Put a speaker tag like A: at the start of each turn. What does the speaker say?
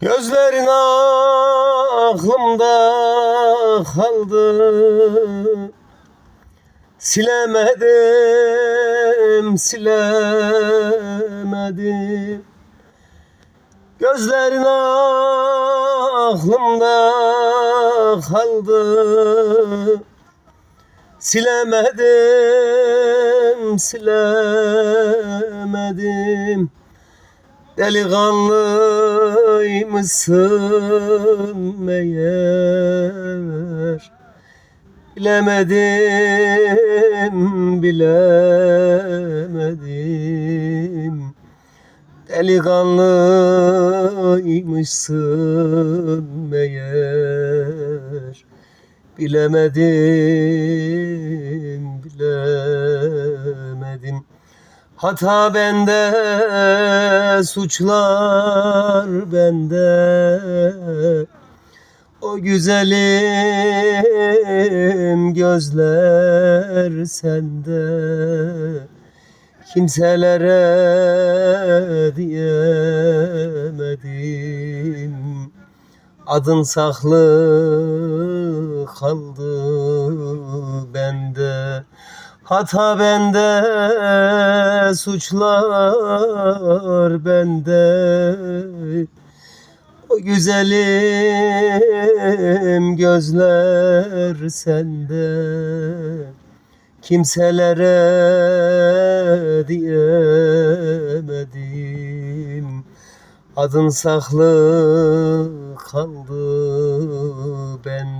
A: Gözlerin aklımda kaldı. Silemedim, silemedim. Gözlerin aklımda kaldı. Silemedim, silemedim Delikanlıymışsın meğer. Bilemedim, bilemedim. Delikanlıymışsın meğer. Bilemedim, Hata bende, suçlar bende. O güzelim gözler sende. Kimselere diyemedim. Adın saklı kaldı bende Hata bende, suçlar bende. O güzelim gözler sende. Kimselere diyemedim. Adın saklı kaldı bende